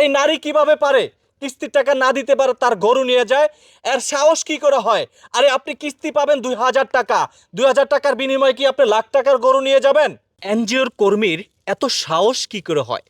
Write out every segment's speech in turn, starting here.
এই নারী কীভাবে পারে? কিস্তির টাকা না দিতে পারে, তার গরু নিয়ে যায়। এর সাহস কি করে হয়? আরে আপনি কিস্তি পাবেন দুই হাজার টাকা। দুই হাজার টাকার বিনিময়ে কি আপনি লাখ টাকার গরু নিয়ে যাবেন? এনজিওর কর্মীর এত সাহস কি করে হয়?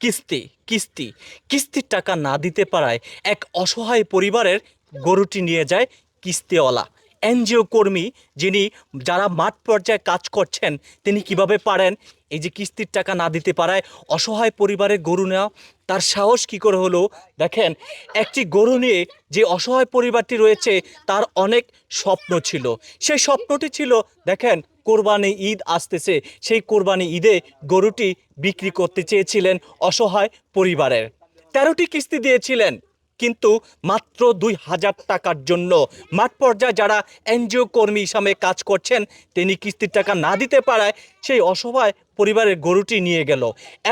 কিস্তি কিস্তি, কিস্তির টাকা না দিতে পারায় এক অসহায় পরিবারের গরুটি নিয়ে যায় কিস্তিওয়ালা। এনজিও কর্মী যিনি যারা মাঠ পর্যায়ে কাজ করছেন, তিনি কীভাবে পারেন? এই যে কিস্তির টাকা না দিতে পারায় অসহায় পরিবারের গরু নেওয়া, তার সাহস কি করে হলো? দেখেন, একটি গরু নিয়ে যে অসহায় পরিবারটি রয়েছে, তার অনেক স্বপ্ন ছিল। সেই স্বপ্নটি ছিল, দেখেন, কোরবানি ঈদ আসতেছে। সেই কোরবানি ঈদে গরুটি বিক্রি করতে চেয়েছিলেন অসহায় পরিবারের। তেরোটি কিস্তি দিয়েছিলেন। কিন্তু মাত্র দুই হাজার টাকার জন্য। মাঠ পর্যায়ে যারা এনজিও কর্মী হিসাবে কাজ করছেন, তিনি কিস্তির টাকা না দিতে পারায় সেই অসহায় পরিবারের গরুটি নিয়ে গেল।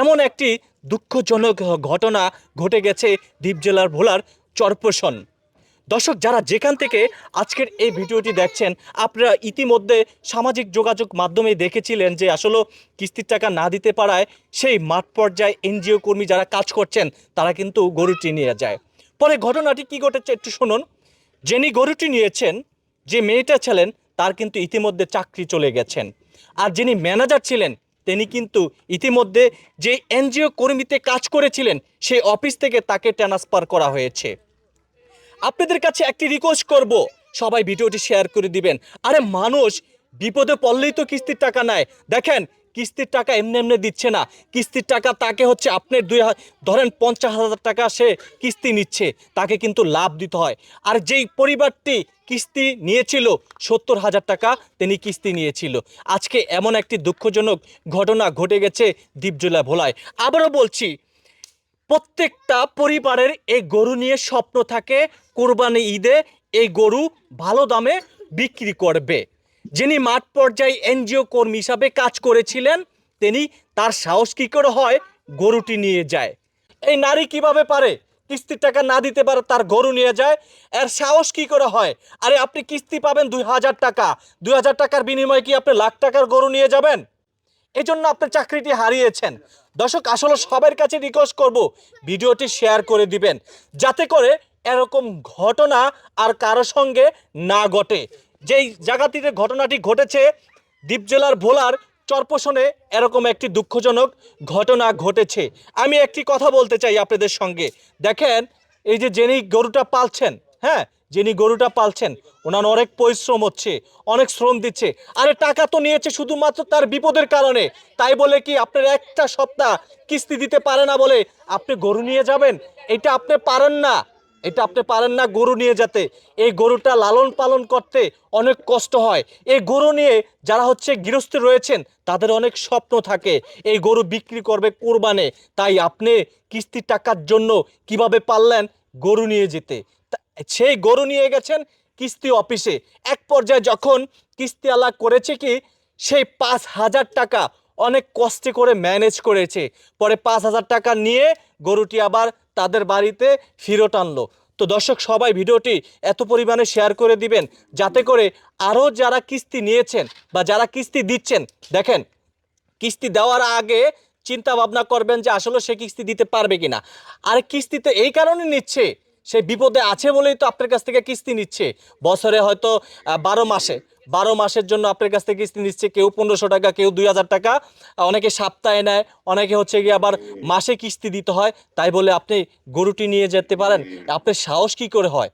এমন একটি দুঃখজনক ঘটনা ঘটে গেছে দ্বীপ জেলার ভোলার চরপোষণ দর্শক, যারা যেখান থেকে আজকের এই ভিডিওটি দেখছেন, আপনারা ইতিমধ্যে সামাজিক যোগাযোগ মাধ্যমে দেখেছিলেন যে আসলে কিস্তির টাকা না দিতে পারায় সেই মাঠ পর্যায়ে এনজিও কর্মী যারা কাজ করছেন, তারা কিন্তু গরুটি নিয়ে যায়। পরে ঘটনাটি কি ঘটেছে একটু শুনুন। যিনি গরুটি নিয়েছেন, যে মেয়েটা ছিলেন, তার কিন্তু ইতিমধ্যে চাকরি চলে গেছেন। আর যিনি ম্যানেজার ছিলেন, তিনি কিন্তু ইতিমধ্যে যে এনজিও কর্মীতে কাজ করেছিলেন, সেই অফিস থেকে তাকে ট্রান্সফার করা হয়েছে। আপনাদের কাছে একটি রিকোয়েস্ট করব, সবাই ভিডিওটি শেয়ার করে দিবেন। আরে মানুষ, বিপদে পড়লেই তো কিস্তির টাকা নেয়। দেখেন কিস্তির টাকা এমনি এমনি দিচ্ছে না। কিস্তির টাকা তাকে হচ্ছে আপনার দুই ধরেন পঞ্চাশ হাজার টাকা সে কিস্তি নিচ্ছে, তাকে কিন্তু লাভ দিতে হয়। আর যেই পরিবারটি কিস্তি নিয়েছিল, সত্তর হাজার টাকা তিনি কিস্তি নিয়েছিল। আজকে এমন একটি দুঃখজনক ঘটনা ঘটে গেছে দ্বীপজলা ভোলায়। আবারও বলছি, প্রত্যেকটা পরিবারের এই গরু নিয়ে স্বপ্ন থাকে, কোরবানি ঈদে এই গরু ভালো দামে বিক্রি করবে। যিনি মাঠ পর্যায়ে এনজিও কর্মী হিসাবে কাজ করেছিলেন, তিনি তার সাহস কী করে হয়? গরুটি নিয়ে যায়। এই নারী কীভাবে পারে? কিস্তির টাকা না দিতে পারে, তার গরু নিয়ে যায়। এর সাহস কি করে হয়? আরে, আপনি কিস্তি পাবেন দুই হাজার টাকা। দুই হাজার টাকার বিনিময়ে কি আপনি লাখ টাকার গরু নিয়ে যাবেন? এই জন্য আপনি চাকরিটি হারিয়েছেন। দর্শক, আসলে সবার কাছে রিকোয়েস্ট করব, ভিডিওটি শেয়ার করে দিবেন। যাতে করে এরকম ঘটনা আর কারও সঙ্গে না ঘটে। যেই জায়গাটিতে ঘটনাটি ঘটেছে, দ্বীপ জেলার ভোলার চরপোষণে এরকম একটি দুঃখজনক ঘটনা ঘটেছে। আমি একটি কথা বলতে চাই আপনাদের সঙ্গে। দেখেন, এই যে যিনি গরুটা পালছেন হ্যাঁ যিনি গরুটা পালছেন, ওনার অনেক পরিশ্রম হচ্ছে, অনেক শ্রম দিচ্ছে। আরে টাকা তো নিয়েছে শুধুমাত্র তার বিপদের কারণে। তাই বলে কি আপনার একটা সপ্তাহ কিস্তি দিতে পারে না বলে আপনি গরু নিয়ে যাবেন? এটা আপনি পারেন না। এটা আপনি পারেন না গরু নিয়ে যেতে। এই গরুটা লালন পালন করতে অনেক কষ্ট হয়। এই গরু নিয়ে যারা হচ্ছে গৃহস্থ রয়েছেন, তাদের অনেক স্বপ্ন থাকে। এই গরু বিক্রি করবে কোরবানে। তাই আপনি কিস্তির টাকার জন্য কীভাবে পারলেন গরু নিয়ে যেতে। সেই গরু নিয়ে গেছেন কিস্তি অফিসে। এক পর্যায়ে যখন কিস্তি কিস্তিওয়ালা করেছে কি, সেই পাঁচ হাজার টাকা অনেক কষ্টে করে ম্যানেজ করেছে। পরে পাঁচ হাজার টাকা নিয়ে গরুটি আবার তাদের বাড়িতে ফিরত আনলো। তো দর্শক, সবাই ভিডিওটি এত পরিমাণে শেয়ার করে দিবেন যাতে করে আরও যারা কিস্তি নিয়েছেন বা যারা কিস্তি দিচ্ছেন, দেখেন, কিস্তি দেওয়ার আগে চিন্তা ভাবনা করবেন যে আসলে সে কিস্তি দিতে পারবে কিনা। আর কিস্তি তো এই কারণে নিচ্ছে, সে বিপদে আছে বলেই তো আপনার কাছ থেকে কিস্তি নিচ্ছে। বছরে হয়তো বারো মাসে। বারো মাসের জন্য আপনার কাছ থেকে কিস্তি নিচ্ছে, কেউ পনেরোশো টাকা, কেউ দুই হাজার টাকা। অনেকে সাপ্তাহে নেয়, অনেকে হচ্ছে গিয়ে আবার মাসে কিস্তি দিতে হয়। তাই বলে আপনি গরুটি নিয়ে যেতে পারেন। আপনার সাহস কি করে হয়?